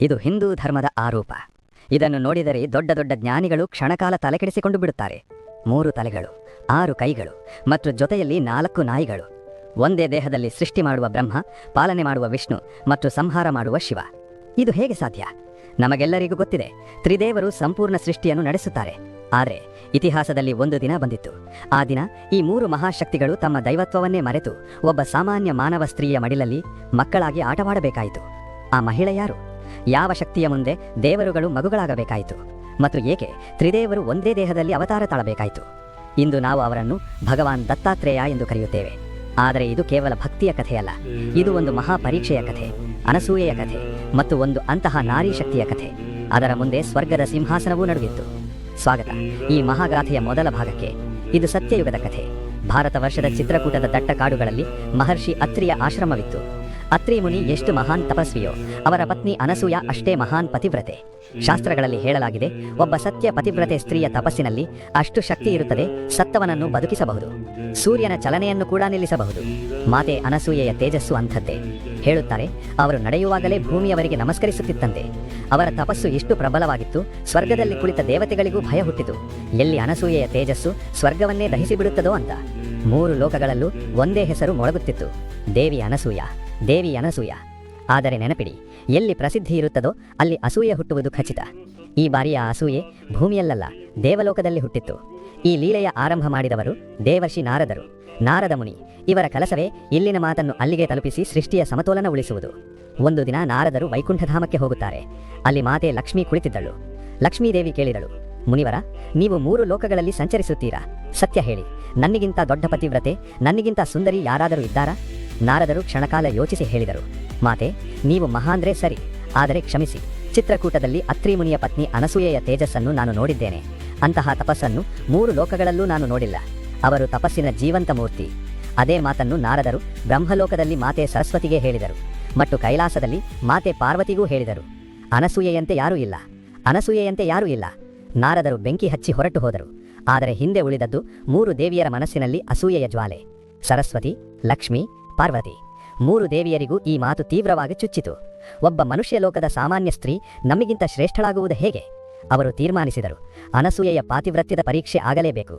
ಇದು ಹಿಂದೂ ಧರ್ಮದ ಆರೋಪ. ಇದನ್ನು ನೋಡಿದರೆ ದೊಡ್ಡ ದೊಡ್ಡ ಜ್ಞಾನಿಗಳು ಕ್ಷಣಕಾಲ ತಲೆಕೆಡಿಸಿಕೊಂಡು ಬಿಡುತ್ತಾರೆ. ಮೂರು ತಲೆಗಳು, ಆರು ಕೈಗಳು ಮತ್ತು ಜೊತೆಯಲ್ಲಿ ನಾಲ್ಕು ನಾಯಿಗಳು. ಒಂದೇ ದೇಹದಲ್ಲಿ ಸೃಷ್ಟಿ ಮಾಡುವ ಬ್ರಹ್ಮ, ಪಾಲನೆ ಮಾಡುವ ವಿಷ್ಣು ಮತ್ತು ಸಂಹಾರ ಮಾಡುವ ಶಿವ. ಇದು ಹೇಗೆ ಸಾಧ್ಯ? ನಮಗೆಲ್ಲರಿಗೂ ಗೊತ್ತಿದೆ, ತ್ರಿದೇವರು ಸಂಪೂರ್ಣ ಸೃಷ್ಟಿಯನ್ನು ನಡೆಸುತ್ತಾರೆ. ಆದರೆ, ಇತಿಹಾಸದಲ್ಲಿ ಒಂದು ದಿನ ಬಂದಿತ್ತು. ಆ ದಿನ ಈ ಮೂರು ಮಹಾಶಕ್ತಿಗಳು ತಮ್ಮ ದೈವತ್ವವನ್ನೇ ಮರೆತು ಒಬ್ಬ ಸಾಮಾನ್ಯ ಮಾನವ ಸ್ತ್ರೀಯ ಮಡಿಲಲ್ಲಿ ಮಕ್ಕಳಾಗಿ ಆಟವಾಡಬೇಕಾಯಿತು. ಆ ಮಹಿಳೆ ಯಾರು? ಯಾವ ಶಕ್ತಿಯ ಮುಂದೆ ದೇವರುಗಳು ಮಗುಗಳಾಗಬೇಕಾಯಿತು. ಮತ್ತು ಏಕೆ ತ್ರಿದೇವರು ಒಂದೇ ದೇಹದಲ್ಲಿ ಅವತಾರ ತಾಳಬೇಕಾಯಿತು. ಇಂದು ನಾವು ಅವರನ್ನು ಭಗವಾನ್ ದತ್ತಾತ್ರೇಯ ಎಂದು ಕರೆಯುತ್ತೇವೆ. ಆದರೆ ಇದು ಕೇವಲ ಭಕ್ತಿಯ ಕಥೆಯಲ್ಲ. ಇದು ಒಂದು ಮಹಾಪರೀಕ್ಷೆಯ ಕಥೆ, ಅನಸೂಯೆಯ ಕಥೆ, ಮತ್ತು ಒಂದು ಅಂತಹ ನಾರಿ ಶಕ್ತಿಯ ಕಥೆ. ಅದರ ಮುಂದೆ ಸ್ವರ್ಗದ ಸಿಂಹಾಸನವೂ ನಡುವಿತ್ತು. ಸ್ವಾಗತ. ಈ ಮಹಾಗಾಥೆಯ ಮೊದಲ ಭಾಗಕ್ಕೆ. ಇದು ಸತ್ಯಯುಗದ ಕಥೆ. ಭಾರತ ವರ್ಷದ ಚಿತ್ರಕೂಟದ ದಟ್ಟ ಕಾಡುಗಳಲ್ಲಿ ಮಹರ್ಷಿ ಅತ್ರಿಯ ಆಶ್ರಮವಿತ್ತು. ಅತ್ರಿ ಮುನಿ ಎಷ್ಟು ಮಹಾನ್ ತಪಸ್ವಿಯೋ, ಅವರ ಪತ್ನಿ ಅನಸೂಯ ಅಷ್ಟೇ ಮಹಾನ್ ಪತಿವ್ರತೆ. ಶಾಸ್ತ್ರಗಳಲ್ಲಿ ಹೇಳಲಾಗಿದೆ, ಒಬ್ಬ ಸತ್ಯ ಪತಿವ್ರತೆ ಸ್ತ್ರೀಯ ತಪಸ್ಸಿನಲ್ಲಿ ಅಷ್ಟು ಶಕ್ತಿ ಇರುತ್ತದೆ, ಸತ್ತವನನ್ನು ಬದುಕಿಸಬಹುದು, ಸೂರ್ಯನ ಚಲನೆಯನ್ನು ಕೂಡ ನಿಲ್ಲಿಸಬಹುದು. ಮಾತೆ ಅನಸೂಯೆಯ ತೇಜಸ್ಸು ಅಂಥದ್ದೇ. ಹೇಳುತ್ತಾರೆ, ಅವರು ನಡೆಯುವಾಗಲೇ ಭೂಮಿಯವರಿಗೆ ನಮಸ್ಕರಿಸುತ್ತಿತ್ತಂತೆ. ಅವರ ತಪಸ್ಸು ಎಷ್ಟು ಪ್ರಬಲವಾಗಿತ್ತು, ಸ್ವರ್ಗದಲ್ಲಿ ಕುಳಿತ ದೇವತೆಗಳಿಗೂ ಭಯ ಹುಟ್ಟಿತು. ಎಲ್ಲಿ ಅನಸೂಯೆಯ ತೇಜಸ್ಸು ಸ್ವರ್ಗವನ್ನೇ ದಹಿಸಿಬಿಡುತ್ತದೋ ಅಂತ. ಮೂರು ಲೋಕಗಳಲ್ಲೂ ಒಂದೇ ಹೆಸರು ಮೊಳಗುತ್ತಿತ್ತು, ದೇವಿ ಅನಸೂಯ. ದೇವಿ ಅನಸೂಯ. ಆದರೆ ನೆನಪಿಡಿ, ಎಲ್ಲಿ ಪ್ರಸಿದ್ಧಿ ಇರುತ್ತದೋ ಅಲ್ಲಿ ಅಸೂಯೆ ಹುಟ್ಟುವುದು ಖಚಿತ. ಈ ಬಾರಿಯ ಅಸೂಯೆ ಭೂಮಿಯಲ್ಲಲ್ಲ, ದೇವಲೋಕದಲ್ಲಿ ಹುಟ್ಟಿತ್ತು. ಈ ಲೀಲೆಯ ಆರಂಭ ಮಾಡಿದವರು ದೇವರ್ಷಿ ನಾರದರು. ನಾರದ ಮುನಿ, ಇವರ ಕೆಲಸವೇ ಇಲ್ಲಿನ ಮಾತನ್ನು ಅಲ್ಲಿಗೆ ತಲುಪಿಸಿ ಸೃಷ್ಟಿಯ ಸಮತೋಲನ ಉಳಿಸುವುದು. ಒಂದು ದಿನ ನಾರದರು ವೈಕುಂಠಧಾಮಕ್ಕೆ ಹೋಗುತ್ತಾರೆ. ಅಲ್ಲಿ ಮಾತೆ ಲಕ್ಷ್ಮಿ ಕುಳಿತಿದ್ದಳು. ಲಕ್ಷ್ಮೀದೇವಿ ಕೇಳಿದಳು, ಮುನಿವರ, ನೀವು ಮೂರು ಲೋಕಗಳಲ್ಲಿ ಸಂಚರಿಸುತ್ತೀರಾ? ಸತ್ಯ ಹೇಳಿ, ನನ್ನಿಗಿಂತ ದೊಡ್ಡ ಪತಿವ್ರತೆ, ನನ್ನಿಗಿಂತ ಸುಂದರಿ ಯಾರಾದರೂ ಇದ್ದಾರಾ? ನಾರದರು ಕ್ಷಣಕಾಲ ಯೋಚಿಸಿ ಹೇಳಿದರು. ಮಾತೆ, ನೀವು ಮಹಾಂದ್ರೆ ಸರಿ. ಆದರೆ ಕ್ಷಮಿಸಿ. ಚಿತ್ರಕೂಟದಲ್ಲಿ ಅತ್ರಿಮುನಿಯ ಪತ್ನಿ ಅನಸೂಯೆಯ ತೇಜಸ್ಸನ್ನು ನಾನು ನೋಡಿದ್ದೇನೆ. ಅಂತಹ ತಪಸ್ಸನ್ನು ಮೂರು ಲೋಕಗಳಲ್ಲೂ ನಾನು ನೋಡಿಲ್ಲ. ಅವರು ತಪಸ್ಸಿನ ಜೀವಂತ ಮೂರ್ತಿ. ಅದೇ ಮಾತನ್ನು ನಾರದರು ಬ್ರಹ್ಮಲೋಕದಲ್ಲಿ ಮಾತೆ ಸರಸ್ವತಿಗೆ ಹೇಳಿದರು. ಮತ್ತು ಕೈಲಾಸದಲ್ಲಿ ಮಾತೆ ಪಾರ್ವತಿಗೂ ಹೇಳಿದರು. ಅನಸೂಯೆಯಂತೆ ಯಾರೂ ಇಲ್ಲ. ಅನಸೂಯೆಯಂತೆ ಯಾರೂ ಇಲ್ಲ. ನಾರದರು ಬೆಂಕಿ ಹಚ್ಚಿ ಹೊರಟು ಹೋದರು. ಆದರೆ ಹಿಂದೆ ಉಳಿದದ್ದು ಮೂರು ದೇವಿಯರ ಮನಸ್ಸಿನಲ್ಲಿ ಅಸೂಯೆಯ ಜ್ವಾಲೆ. ಸರಸ್ವತಿ, ಲಕ್ಷ್ಮಿ ಪಾರ್ವತಿ, ಮೂರು ದೇವಿಯರಿಗೂ ಈ ಮಾತು ತೀವ್ರವಾಗಿ ಚುಚ್ಚಿತು. ಒಬ್ಬ ಮನುಷ್ಯ ಲೋಕದ ಸಾಮಾನ್ಯ ಸ್ತ್ರೀ ನಮಗಿಂತ ಶ್ರೇಷ್ಠಳಾಗುವುದು ಹೇಗೆ? ಅವರು ತೀರ್ಮಾನಿಸಿದರು, ಅನಸೂಯೆಯ ಪಾತಿವ್ರತ್ಯದ ಪರೀಕ್ಷೆ ಆಗಲೇಬೇಕು.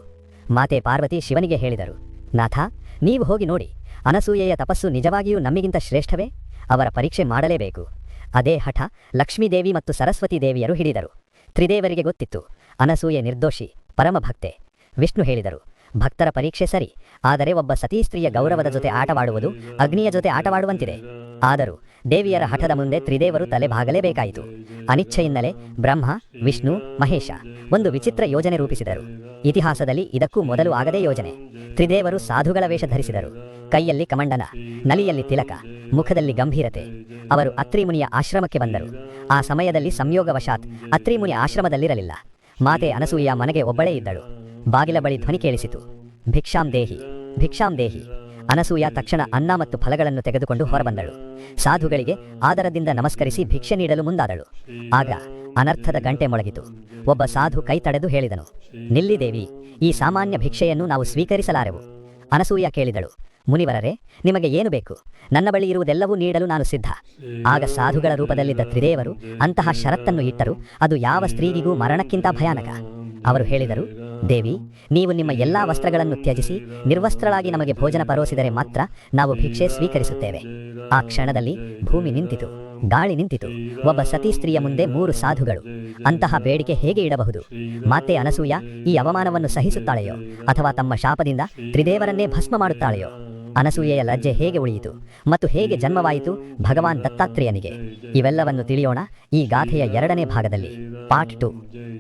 ಮಾತೆ ಪಾರ್ವತಿ ಶಿವನಿಗೆ ಹೇಳಿದರು, ನಾಥ, ನೀವು ಹೋಗಿ ನೋಡಿ, ಅನಸೂಯೆಯ ತಪಸ್ಸು ನಿಜವಾಗಿಯೂ ನಮಗಿಂತ ಶ್ರೇಷ್ಠವೇ? ಅವರ ಪರೀಕ್ಷೆ ಮಾಡಲೇಬೇಕು. ಅದೇ ಹಠ ಲಕ್ಷ್ಮೀದೇವಿ ಮತ್ತು ಸರಸ್ವತಿ ದೇವಿಯರು ಹಿಡಿದರು. ತ್ರಿದೇವರಿಗೆ ಗೊತ್ತಿತ್ತು, ಅನಸೂಯೆ ನಿರ್ದೋಷಿ, ಪರಮಭಕ್ತೆ, ವಿಷ್ಣು ಹೇಳಿದರು ಭಕ್ತರ ಪರೀಕ್ಷೆ ಸರಿ. ಆದರೆ ಒಬ್ಬ ಸತೀ ಸ್ತ್ರೀಯ ಗೌರವದ ಜೊತೆ ಆಟವಾಡುವುದು ಅಗ್ನಿಯ ಜೊತೆ ಆಟವಾಡುವಂತಿದೆ. ಆದರೂ ದೇವಿಯರ ಹಠದ ಮುಂದೆ ತ್ರಿದೇವರು ತಲೆ ಭಾಗಲೇಬೇಕಾಯಿತು ಅನಿಚ್ಛೆಯಿಂದಲೇ ಬ್ರಹ್ಮ, ವಿಷ್ಣು, ಮಹೇಶ ಒಂದು ವಿಚಿತ್ರ ಯೋಜನೆ ರೂಪಿಸಿದರು. ಇತಿಹಾಸದಲ್ಲಿ ಇದಕ್ಕೂ ಮೊದಲು ಆಗದೇ ಯೋಜನೆ. ತ್ರಿದೇವರು ಸಾಧುಗಳ ವೇಷ ಧರಿಸಿದರು. ಕೈಯಲ್ಲಿ ಕಮಂಡನ, ನಲಿಯಲ್ಲಿ ತಿಲಕ, ಮುಖದಲ್ಲಿ ಗಂಭೀರತೆ. ಅವರು ಅತ್ರಿಮುನಿಯ ಆಶ್ರಮಕ್ಕೆ ಬಂದರು. ಆ ಸಮಯದಲ್ಲಿ ಸಂಯೋಗವಶಾತ್ ಅತ್ರಿಮುನಿ ಆಶ್ರಮದಲ್ಲಿರಲಿಲ್ಲ. ಮಾತೆ ಅನಸೂಯ ಮನೆಗೆ ಒಬ್ಬಳೇ ಇದ್ದಳು. ಬಾಗಿಲ ಬಳಿ ಧ್ವನಿ ಕೇಳಿಸಿತು. ಭಿಕ್ಷಾಂ ದೇಹಿ ಭಿಕ್ಷಾಂ ದೇಹಿ. ಅನಸೂಯ ತಕ್ಷಣ ಅನ್ನ ಮತ್ತು ಫಲಗಳನ್ನು ತೆಗೆದುಕೊಂಡು ಹೊರಬಂದಳು. ಸಾಧುಗಳಿಗೆ ಆದರದಿಂದ ನಮಸ್ಕರಿಸಿ ಭಿಕ್ಷೆ ನೀಡಲು ಮುಂದಾದಳು. ಆಗ ಅನರ್ಥದ ಗಂಟೆ ಮೊಳಗಿತು. ಒಬ್ಬ ಸಾಧು ಕೈ ತಡೆದು ಹೇಳಿದನು ನಿಲ್ಲಿ ದೇವಿ ಈ ಸಾಮಾನ್ಯ ಭಿಕ್ಷೆಯನ್ನು ನಾವು ಸ್ವೀಕರಿಸಲಾರೆವು. ಅನಸೂಯ ಕೇಳಿದಳು, ಮುನಿವರರೇ, ನಿಮಗೆ ಏನು ಬೇಕು? ನನ್ನ ಬಳಿ ಇರುವುದೆಲ್ಲವೂ ನೀಡಲು ನಾನು ಸಿದ್ಧ. ಆಗ ಸಾಧುಗಳ ರೂಪದಲ್ಲಿದ್ದ ತ್ರಿದೇವರು ಅಂತಹ ಷರತ್ತನ್ನು ಇಟ್ಟರು, ಅದು ಯಾವ ಸ್ತ್ರೀಗಿಗೂ ಮರಣಕ್ಕಿಂತ ಭಯಾನಕ. ಅವರು ಹೇಳಿದರು ದೇವಿ, ನೀವು ನಿಮ್ಮ ಎಲ್ಲಾ ವಸ್ತ್ರಗಳನ್ನು ತ್ಯಜಿಸಿ, ನಿರ್ವಸ್ತ್ರಳಾಗಿ ನಮಗೆ ಭೋಜನ ಪರೋಸಿದರೆ ಮಾತ್ರ ನಾವು ಭಿಕ್ಷೆ ಸ್ವೀಕರಿಸುತ್ತೇವೆ. ಆ ಕ್ಷಣದಲ್ಲಿ ಭೂಮಿ ನಿಂತಿತು, ಗಾಳಿ ನಿಂತಿತು, ಒಬ್ಬ ಸತಿ ಸ್ತ್ರೀಯ ಮುಂದೆ ಮೂರು ಸಾಧುಗಳು. ಅಂತಹ ಬೇಡಿಕೆ ಹೇಗೆ ಇಡಬಹುದು? ಮಾತೆ ಅನಸೂಯ, ಈ ಅವಮಾನವನ್ನು ಸಹಿಸುತ್ತಾಳೆಯೋ? ಅಥವಾ ತಮ್ಮ ಶಾಪದಿಂದ ತ್ರಿದೇವರನ್ನೇ ಭಸ್ಮ ಮಾಡುತ್ತಾಳೆಯೋ? ಅನಸೂಯೆಯ ಲಜ್ಜೆ ಹೇಗೆ ಉಳಿಯಿತು? ಮತ್ತು ಹೇಗೆ ಜನ್ಮವಾಯಿತು ಭಗವಾನ್ ದತ್ತಾತ್ರೇಯನಿಗೆ? ಇವೆಲ್ಲವನ್ನು ತಿಳಿಯೋಣ ಈ ಗಾಥೆಯ ಎರಡನೇ ಭಾಗದಲ್ಲಿ. Part two.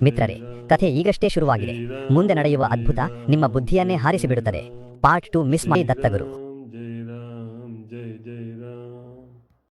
ಮಿತ್ರರೇ ಕಥೆ ಈಗಷ್ಟೇ ಶುರುವಾಗಿದೆ. ಮುಂದೆ ನಡೆಯುವ ಅದ್ಭುತ ನಿಮ್ಮ ಬುದ್ಧಿಯನ್ನೇ ಹಾರಿಸಿಬಿಡುತ್ತದೆ. ಪಾರ್ಟ್ ಟು ಮಿಸ್ ಮಾಡಿ ದತ್ತಗುರು.